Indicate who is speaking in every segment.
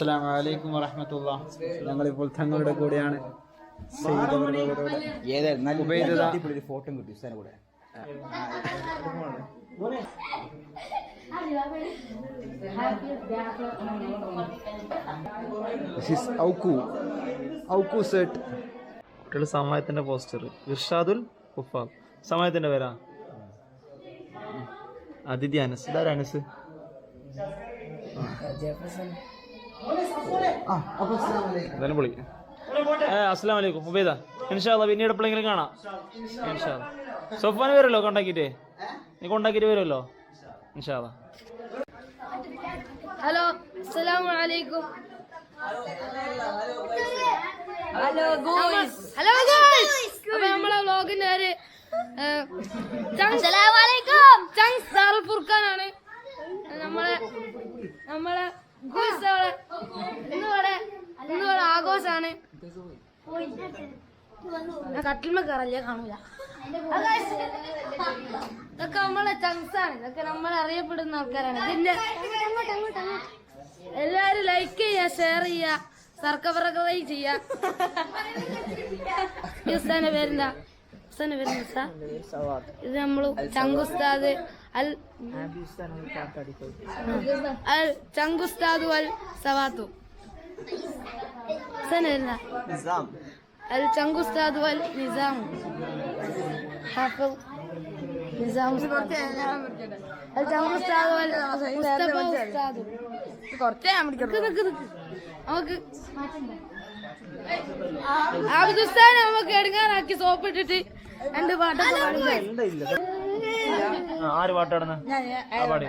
Speaker 1: അസ്സലാമു അലൈക്കും വറഹമത്തുള്ള. ഞങ്ങളിപ്പോൾ തങ്ങളുടെ കൂടെയാണ്. കൂടെ.
Speaker 2: ഫോട്ടോ കിട്ടി
Speaker 1: കുട്ടികൾ സമയത്തിന്റെ പോസ്റ്റർ ഇർഷാദുൽ ഉഫാഖ്. സമയത്തിന്റെ പേരാ? അതിഥി അനസ്. ഇതാരനസ് അനസ്? എന്തായാലും പൊളി ഏ അസ്സാം വലൈക്കും ഉബൈദ ഇൻഷാല്ല പിന്നീട് എപ്പോഴെങ്കിലും കാണാം. ഇൻഷാല്ല സൊഫാൻ വരുമല്ലോ കൊണ്ടാക്കിയിട്ട് നീ കൊണ്ടാക്കിയിട്ട് വരുമല്ലോ? ഇൻഷാല്ല
Speaker 3: ഹലോ അസ്സലാമു അലൈക്കും. Hello guys. Hello guys. അപ്പൊ നമ്മളെ പേര് ചങ്സ് ഞാൻ കട്ടിൽമ കയറല്ലേ കാണൂല ഇതൊക്കെ നമ്മളെ ചങ്സാണ് ഇതൊക്കെ നമ്മൾ അറിയപ്പെടുന്ന ആൾക്കാരാണ്. പിന്നെ എല്ലാരും ലൈക്ക് ചെയ്യുക ഷെയർ ചെയ്യുക സർക്കപ്പറക്കൈ ചെയ്യുക. ഈ ഉസ്താന്റെ പേരെന്താ? ഉസ്താന്റെ പേരെന്താ ഇത് നമ്മൾ ചങ്കുസ്താദ് അൽ അൽ ചങ്കുസ്താദു അൽ സവാത്തു. ഉസ്താന്റെ പേരെന്താ? നിസാം ഉസ്താദ്. അൽ ചങ്കുസ്താദു അൽ മുസ്തഫ ഉസ്താദു. നിക്ക് നിക്ക് നിക്ക്. നമുക്ക് ആബുദുസ്ഥാൻ നമുക്ക് എടുക്കാനാക്കി സോപ്പ് ഇട്ടിട്ട് രണ്ട് പാട്ടൊക്കെ
Speaker 1: ആര് പാട്ടാടുന്ന
Speaker 3: ചെയ്യാൻ പാടും.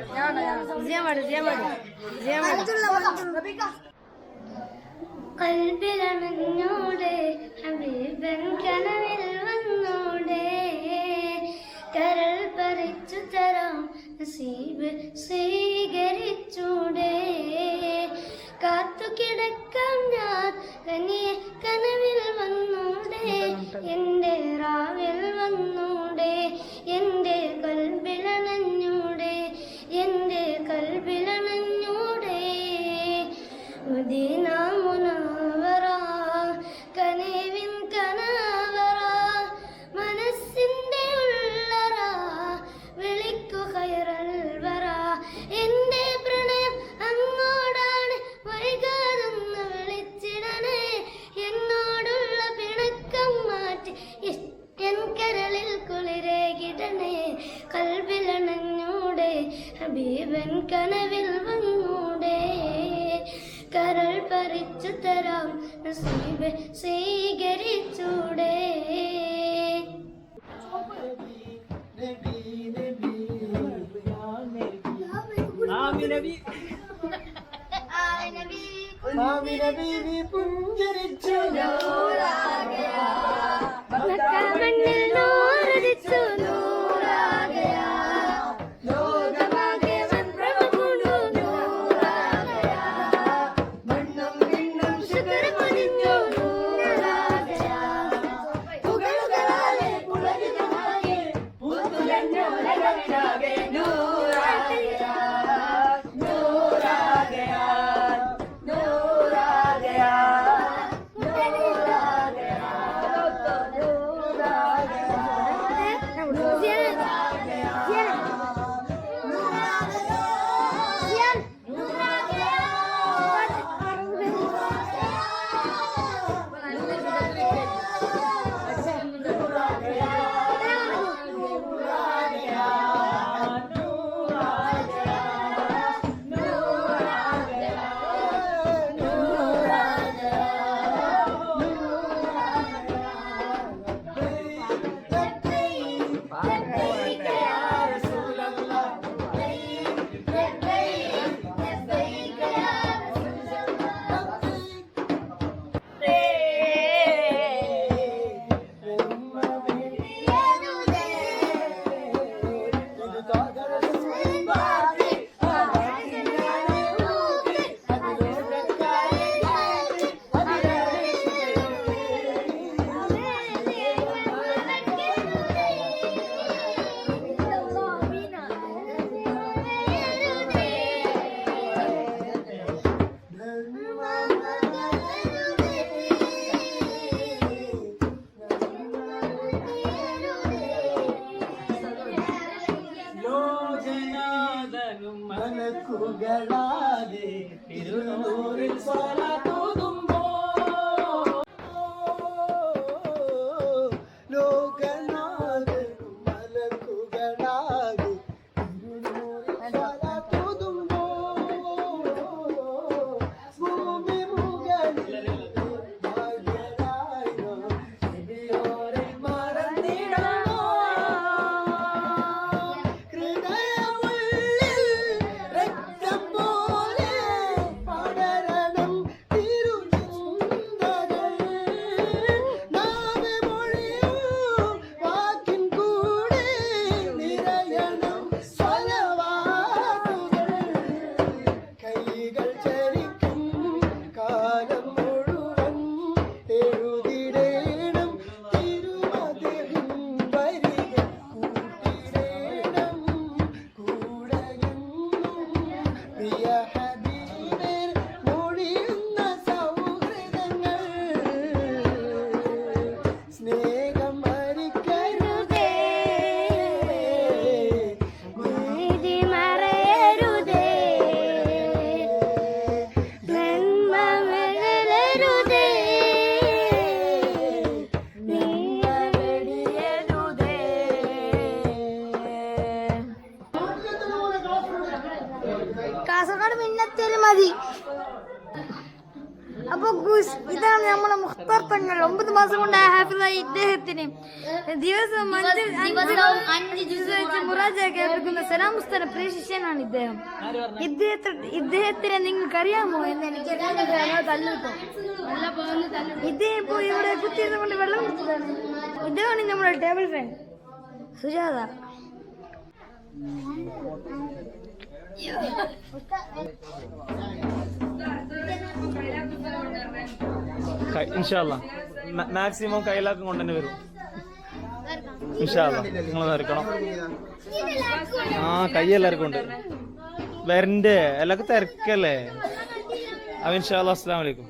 Speaker 3: ചെയ്യാൻ പാടും. ചെയ്യാൻ പാടും കൽബിലണഞ്ഞോടെ ഹബീബൻ കനവിൽ വന്നോടെ. കരൾ പറിച്ചു തരാം നസീബ് സ്വീകരിച്ചൂടെ. കാത്തു കിടക്കാം ഞാൻ കനിയെ കനവിൽ വന്നൂടെ. എന്റെ റാവിൽ വന്നൂടെ കുളിരേകിടണേ കൽവിലണഞ്ഞൂടെ ഹബീബൻ കനവിൽ വന്നൂടെ. കരൾ പറിച്ചു തരാം നസീബ് സ്വീകരിച്ചൂടെ. മണ്ണിൽ
Speaker 1: മദനും മലക്കുകളാലെ തിരുനൂറിൽ സ്വലാത്തോതുമ്പോ
Speaker 3: മതി. അപ്പൊ ഗുസ് ഇതാണ് നമ്മളെ മുഖ്താർ തങ്ങൾ. ഒമ്പത് മാസം കൊണ്ട് ഹാഫിളായി ഇദ്ദേഹത്തിന്. ദിവസം അഞ്ച് അഞ്ച് ജ്യൂസ് വെച്ച് മുറാജ സലാം മുസ്തന പ്രിയ ശിഷ്യനാണ് ഇദ്ദേഹം. ഇദ്ദേഹത്തെ ഇദ്ദേഹത്തിനെ നിങ്ങൾക്ക് അറിയാമോ എന്ന് എനിക്ക് തല്ലിട്ടോ ഇദ്ദേഹം ഇപ്പോ ഇവിടെ കുത്തിയത് കൊണ്ട് വെള്ളം കുടിച്ചതാണ് ഇദ്ദേഹമാണ് നമ്മുടെ ടേബിൾ ഫ്രണ്ട് സുജാത.
Speaker 1: ഇൻഷാല്ല മാക്സിമം കയ്യിലാക്കും കൊണ്ട് തന്നെ വരും. ഇൻഷാല്ല നിങ്ങൾ തിരക്കണം ആ കൈ എല്ലാവർക്കും ഉണ്ട്. വരണ്ടേ? എല്ലാവർക്കും തിരക്കല്ലേ? അവൻ ഇൻഷാല്ല അസ്സാം വലൈക്കും